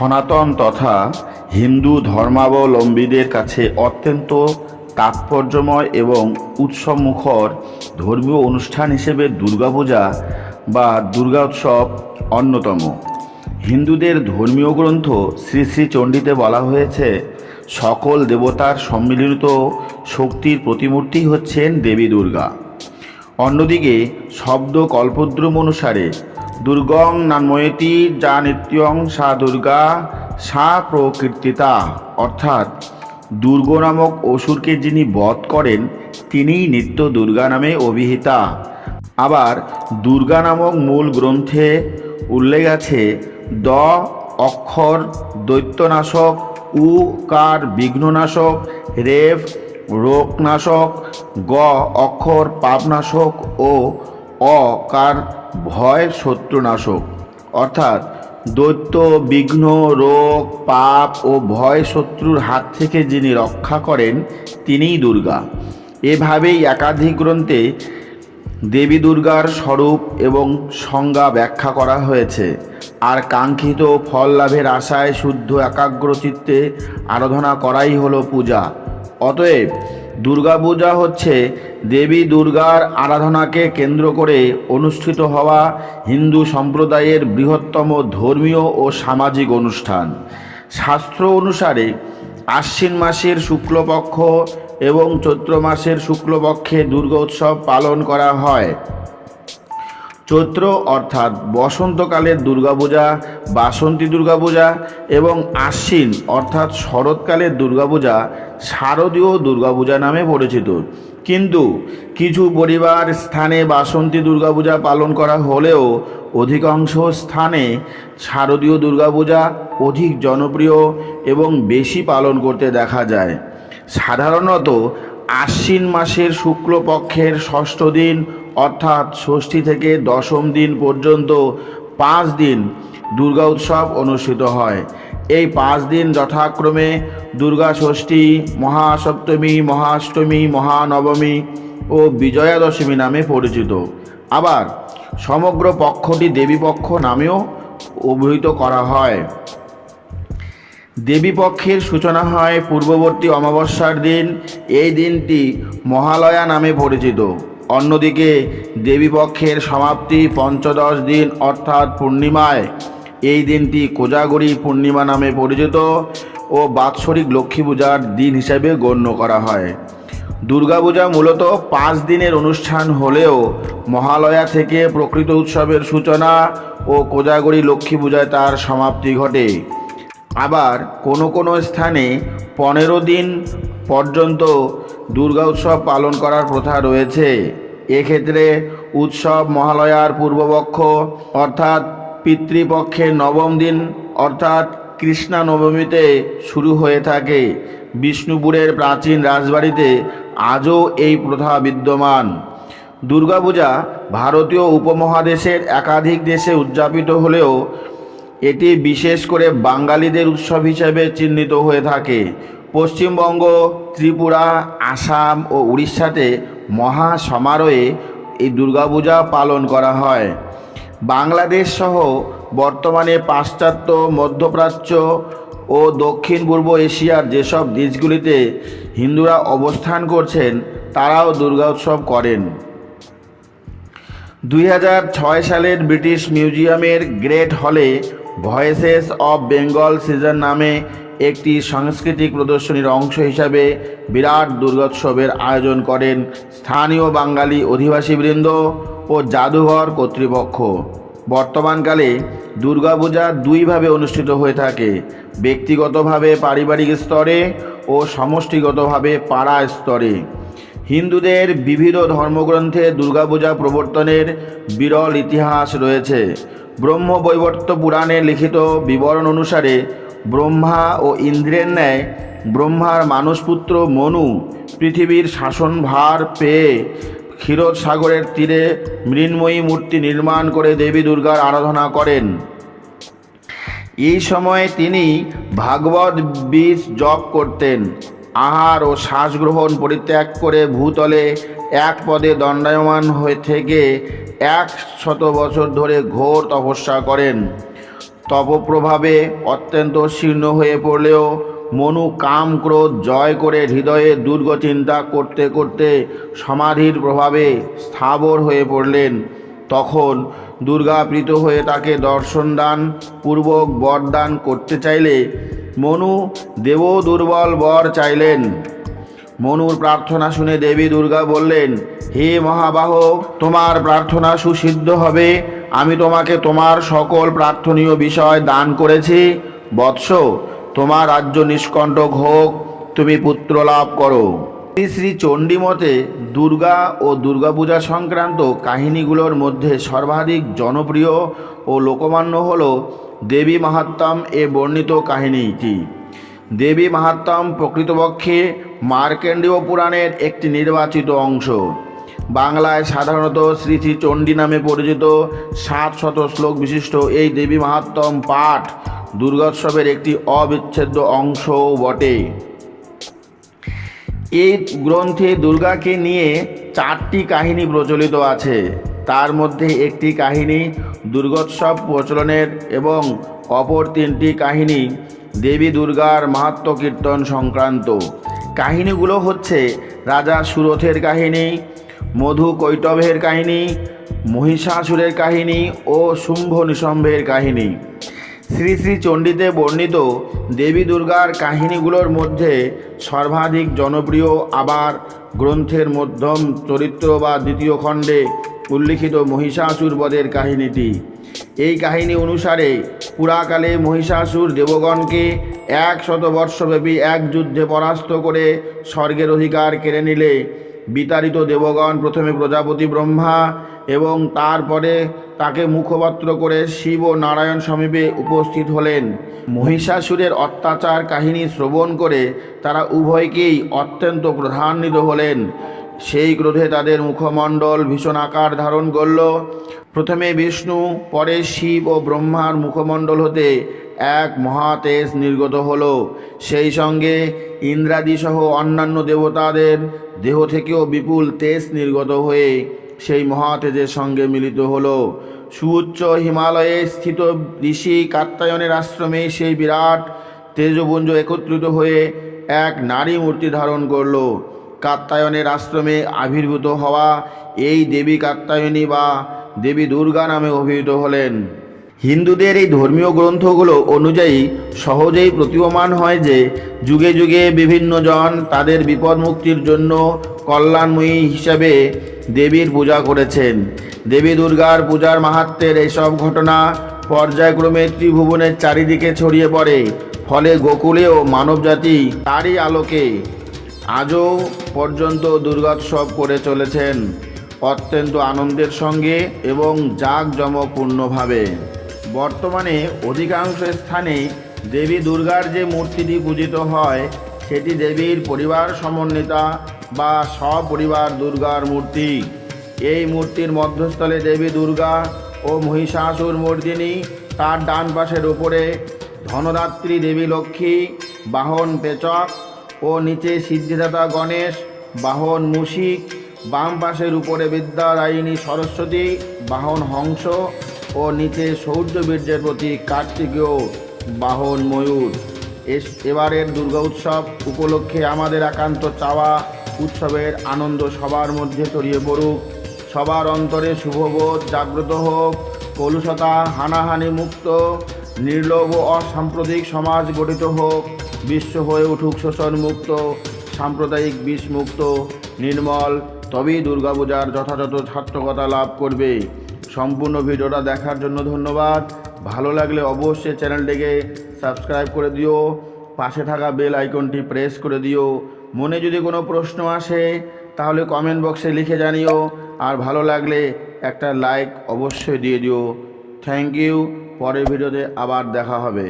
সনাতন তথা হিন্দু ধর্মাবলম্বীদের কাছে অত্যন্ত তাৎপর্যময় এবং উৎসবমুখর ধর্মীয় অনুষ্ঠান হিসেবে দুর্গাপূজা বা দুর্গা উৎসব অন্যতম। হিন্দুদের ধর্মীয় গ্রন্থ শ্রী শ্রী চণ্ডীতে বলা হয়েছে, সকল দেবতার সম্মিলিত শক্তির প্রতিমূর্তি হচ্ছেন দেবী দুর্গা। অন্যদিকে শব্দ কল্পদ্রুম অনুসারে দুর্গং নান্ময়তি যা নিত্যং সা দুর্গা, সা প্রকীর্তিতা। অর্থাৎ দুর্গ নামক অসুরকে যিনি বধ করেন, তিনিই নিত্য দুর্গা নামে অভিহিতা। আবার দুর্গা নামক মূল গ্রন্থে উল্লেখ আছে, দ, অক্ষর, দৈত্যনাশক, উ, কার, বিঘ্ননাশক, রেফ, রোগনাশক, গ, অক্ষর, পাপনাশক ও অ, কার ভয় শত্রুনাশক। অর্থাৎ দৈত্য, বিঘ্ন, রোগ, পাপ ও ভয় শত্রুর হাত থেকে যিনি রক্ষা করেন, তিনিই দুর্গা। এভাবেই একাধিক গ্রন্থে দেবী দুর্গার স্বরূপ এবং সংজ্ঞা ব্যাখ্যা করা হয়েছে। আর কাঙ্ক্ষিত ফল লাভের আশায় শুদ্ধ একাগ্রচিত্তে আরাধনা করাই হলো পূজা। অতএব দুর্গাপূজা হচ্ছে দেবী দুর্গার আরাধনাকে কেন্দ্র করে অনুষ্ঠিত হওয়া হিন্দু সম্প্রদায়ের বৃহত্তম ধর্মীয় ও সামাজিক অনুষ্ঠান। শাস্ত্র অনুসারে আশ্বিন মাসের শুক্লপক্ষ এবং চৈত্র মাসের শুক্লপক্ষে দুর্গা উৎসব পালন করা হয়। চৈত্র অর্থাৎ বসন্তকালের দুর্গাপূজা, বাসন্তী দুর্গাপূজা এবং আশ্বিন অর্থাৎ শরৎকালের দুর্গাপূজা শারদীয় দুর্গাপূজা নামে পরিচিত। কিন্তু কিছু পরিবার স্থানে বাসন্তী দুর্গাপূজা পালন করা হলেও অধিকাংশ স্থানে শারদীয় দুর্গাপূজা অধিক জনপ্রিয় এবং বেশি পালন করতে দেখা যায়। সাধারণত আশ্বিন মাসের শুক্লপক্ষের ষষ্ঠ দিন অর্থাৎ ষষ্ঠী থেকে দশম দিন পর্যন্ত পাঁচ দিন দুর্গা উৎসব অনুষ্ঠিত হয়। এই পাঁচ দিন যথাক্রমে দুর্গা ষষ্ঠী, মহাসপ্তমী, মহাষ্টমী, মহানবমী ও বিজয়া দশমী নামে পরিচিত। আবার সমগ্র পক্ষটি দেবীপক্ষ নামেও অভিহিত করা হয়। দেবীপক্ষের সূচনা হয় পূর্ববর্তী অমাবস্যার দিন। এই দিনটি মহালয়া নামে পরিচিত। অন্যদিকে দেবীপক্ষের সমাপ্তি পঞ্চদশ দিন অর্থাৎ পূর্ণিমায়। এই দিনটি কোজাগরি পূর্ণিমা নামে পরিচিত ও বাৎসরিক লক্ষ্মী পূজার দিন হিসেবে গণ্য করা হয়। দুর্গাপূজা মূলত পাঁচ দিনের অনুষ্ঠান হলেও মহালয়া থেকে প্রকৃত উৎসবের সূচনা ও কোজাগরি লক্ষ্মী পূজায় তার সমাপ্তি ঘটে। আবার কোনো কোনো স্থানে পনেরো দিন পর্যন্ত দুর্গা উৎসব পালন করার প্রথা রয়েছে। এক্ষেত্রে উৎসব মহালয়ার পূর্বপক্ষ, অর্থাৎ পিতৃপক্ষের নবম দিন, অর্থাৎ কৃষ্ণা নবমীতে শুরু হয়ে থাকে। বিষ্ণুপুরের প্রাচীন রাজবাড়িতে আজও এই প্রথা বিদ্যমান। দুর্গাপূজা ভারতীয় উপমহাদেশের একাধিক দেশে উদযাপিত হলেও এটি বিশেষ করে বাঙালিদের উৎসব হিসেবে চিহ্নিত হয়ে থাকে। পশ্চিমবঙ্গ, ত্রিপুরা, আসাম ও উড়িষ্যাতে মহা সমারোহে এই দুর্গাপূজা পালন করা হয়। বাংলাদেশ সহ বর্তমানে পাশ্চাত্য, মধ্যপ্রাচ্য ও দক্ষিণ পূর্ব এশিয়ার যেসব দেশগুলিতে হিন্দুরা অবস্থান করছেন, তারাও দুর্গা উৎসব করেন। দুই হাজার ছয় সালের ব্রিটিশ মিউজিয়ামের গ্রেট হলে ভয়েসেস অব বেঙ্গল সিজন নামে একটি সাংস্কৃতিক প্রদর্শনীর অংশ হিসাবে বিরাট দুর্গোৎসবের আয়োজন করেন স্থানীয় বাঙালি অধিবাসীবৃন্দ ও জাদুঘর কর্তৃপক্ষ। বর্তমানকালে দুর্গাপূজা দুইভাবে অনুষ্ঠিত হয়ে থাকে। ব্যক্তিগতভাবে পারিবারিক স্তরে ও সমষ্টিগতভাবে পাড়া স্তরে। হিন্দুদের বিবিধ ধর্মগ্রন্থে দুর্গাপূজা প্রবর্তনের বিরল ইতিহাস রয়েছে। ব্রহ্মবৈবর্ত পুরাণে লিখিত বিবরণ অনুসারে ব্রহ্মা ও ইন্দ্রের ন্যায় ব্রহ্মার মানসপুত্র মনু পৃথিবীর শাসনভার পেয়ে ক্ষীরোদ সাগরের তীরে মৃন্ময়ী মূর্তি নির্মাণ করে দেবী দুর্গার আরাধনা করেন। এই সময়ে তিনি ভাগবত বীজ জপ করতেন। আহার ও শ্বাস গ্রহণ পরিত্যাগ করে ভূতলে এক পদে দণ্ডায়মান হয়ে থেকে এক শত বছর ধরে ঘোর তপস্যা করেন। তপপ্রভাবে অত্যন্ত শীর্ণ হয়ে পড়লেও মনু কাম ক্রোধ জয় করে হৃদয়ে দুর্গ চিন্তা করতে করতে সমাধির প্রভাবে স্থাবর হয়ে পড়লেন। তখন দুর্গা প্রীত হয়ে তাকে দর্শন দান, পূর্বক বরদান করতে চাইলে মনু দেব দুর্বল বর চাইলেন। মনুর প্রার্থনা শুনে দেবী দুর্গা বললেন, হে মহাবাহ তোমার প্রার্থনা সুসিদ্ধ হবে। আমি তোমাকে তোমার সকল প্রার্থনীয় বিষয় দান করেছি। বৎস, তোমার রাজ্য নিষ্কণ্টক হোক, তুমি পুত্র লাভ করো। শ্রী শ্রী চণ্ডীমতে দুর্গা ও দুর্গাপূজা সংক্রান্ত কাহিনীগুলোর মধ্যে সর্বাধিক জনপ্রিয় ও লোকমান্য হল দেবী মাহাত্ম্যম এ বর্ণিত কাহিনীটি দেবী মাহাত্ম্যম প্রকৃতপক্ষে মার্কেন্ডীয় পুরাণের একটি নির্বাচিত অংশ। বাংলায় সাধারণত শ্রী শ্রী চণ্ডী নামে পরিচিত সাত শত শ্লোক বিশিষ্ট এই দেবী মাহাত্ম্যম পাঠ দুর্গোৎসবের একটি অবিচ্ছেদ্য অংশও বটে। এই গ্রন্থে দুর্গাকে নিয়ে চারটি কাহিনী প্রচলিত আছে। তার মধ্যে একটি কাহিনী দুর্গোৎসব প্রচলনের এবং অপর তিনটি কাহিনী দেবী দুর্গার মাহাত্ম কীর্তন সংক্রান্ত। কাহিনীগুলো হচ্ছে রাজা সুরথের কাহিনী মধু কৈটভের কাহিনী, মহিষাসুরের কাহিনী ও শুম্ভ নিশম্ভের কাহিনী। শ্রী শ্রী চণ্ডীতে বর্ণিত দেবী দুর্গার কাহিনীগুলোর মধ্যে সর্বাধিক জনপ্রিয় আবার গ্রন্থের মধ্যম চরিত্র বা দ্বিতীয় খণ্ডে উল্লিখিত মহিষাসুর বধের কাহিনীটি। এই কাহিনী অনুসারে পুরাকালে মহিষাসুর দেবগণকে এক শত বর্ষব্যাপী এক যুদ্ধে পরাস্ত করে স্বর্গের অধিকার কেড়ে নিলে বিতাড়িত দেবগণ প্রথমে প্রজাপতি ব্রহ্মা এবং তারপরে তাকে মুখপাত্র করে শিব ও নারায়ণ সমীপে উপস্থিত হলেন। মহিষাসুরের অত্যাচার কাহিনী শ্রবণ করে তারা উভয়কেই অত্যন্ত ক্রধান্বিত হলেন। সেই ক্রোধে তাদের মুখমণ্ডল ভীষণ আকার ধারণ করল। প্রথমে বিষ্ণু, পরে শিব ও ব্রহ্মার মুখমণ্ডল হতে এক মহাতেজ নির্গত হল। সেই সঙ্গে ইন্দ্রাদিসহ অন্যান্য দেবতাদের দেহ থেকেও বিপুল তেজ নির্গত হয়ে সেই মহাতেজের সঙ্গে মিলিত হল। সুউচ্চ হিমালয়ে স্থিত ঋষি কাত্তায়নের আশ্রমে সেই বিরাট তেজপুঞ্জ একত্রিত হয়ে এক নারী মূর্তি ধারণ করল। কাত্তায়নের আশ্রমে আবির্ভূত হওয়া এই দেবী কাত্তায়নী বা দেবী দুর্গা নামে অভিহিত হলেন। হিন্দুদের এই ধর্মীয় গ্রন্থগুলো অনুযায়ী সহজেই প্রতীয়মান হয় যে, যুগে যুগে বিভিন্ন জন তাদের বিপদ মুক্তির জন্য কল্যাণময়ী হিসাবে দেবীর পূজা করেছেন। দেবী দুর্গার পূজার মাহাত্মের এইসব ঘটনা পর্যায়ক্রমে ত্রিভুবনের চারিদিকে ছড়িয়ে পড়ে। ফলে গোকুলেও মানবজাতি তারই আলোকে আজও পর্যন্ত দুর্গোৎসব করে চলেছেন। অত্যন্ত আনন্দের সঙ্গে এবং জাঁকজমকপূর্ণভাবে। বর্তমানে অধিকাংশ স্থানে দেবী দুর্গার যে মূর্তিটি পূজিত হয়, সেটি দেবীর পরিবার সমন্বিতা বা সপরিবার দুর্গার মূর্তি। এই মূর্তির মধ্যস্থলে দেবী দুর্গা ও মহিষাসুর মর্দিনী, তার ডান পাশের উপরে ধনদাত্রী দেবী লক্ষ্মী, বাহন পেচক ও নিচে সিদ্ধিদাতা গণেশ, বাহন মুশিক বাম পাশের উপরে বিদ্যাদায়িনী সরস্বতী, বাহন হংস ও নিচে সৌর্য বীর্যের প্রতি কার্তিকেয় বাহন ময়ূর। এবারের দুর্গা উৎসব উপলক্ষে আমাদের একান্ত চাওয়া উৎসবের আনন্দ সবার মধ্যে ছড়িয়ে পড়ুক। সবার অন্তরে শুভবোধ জাগ্রত হোক। কলুষতা, হানাহানি মুক্ত, নির্লোভ অসাম্প্রদায়িক সমাজ গঠিত হোক। বিশ্ব হয়ে উঠুক শোষণ মুক্ত, সাম্প্রদায়িক বিষমুক্ত, নির্মল, তবেই দুর্গাপূজার যথাযথ সার্থকতা লাভ করবে। সম্পূর্ণ ভিডিওটা দেখার জন্য ধন্যবাদ। ভালো লাগলে অবশ্যই চ্যানেলটিকে সাবস্ক্রাইব করে দিও, পাশে থাকা বেল আইকনটি প্রেস করে দিও। মনে যদি কোনো প্রশ্ন আসে, তাহলে কমেন্ট বক্সে লিখে জানিও। আর ভালো লাগলে একটা লাইক অবশ্যই দিয়ে দিও। থ্যাংক ইউ পরের ভিডিওতে আবার দেখা হবে।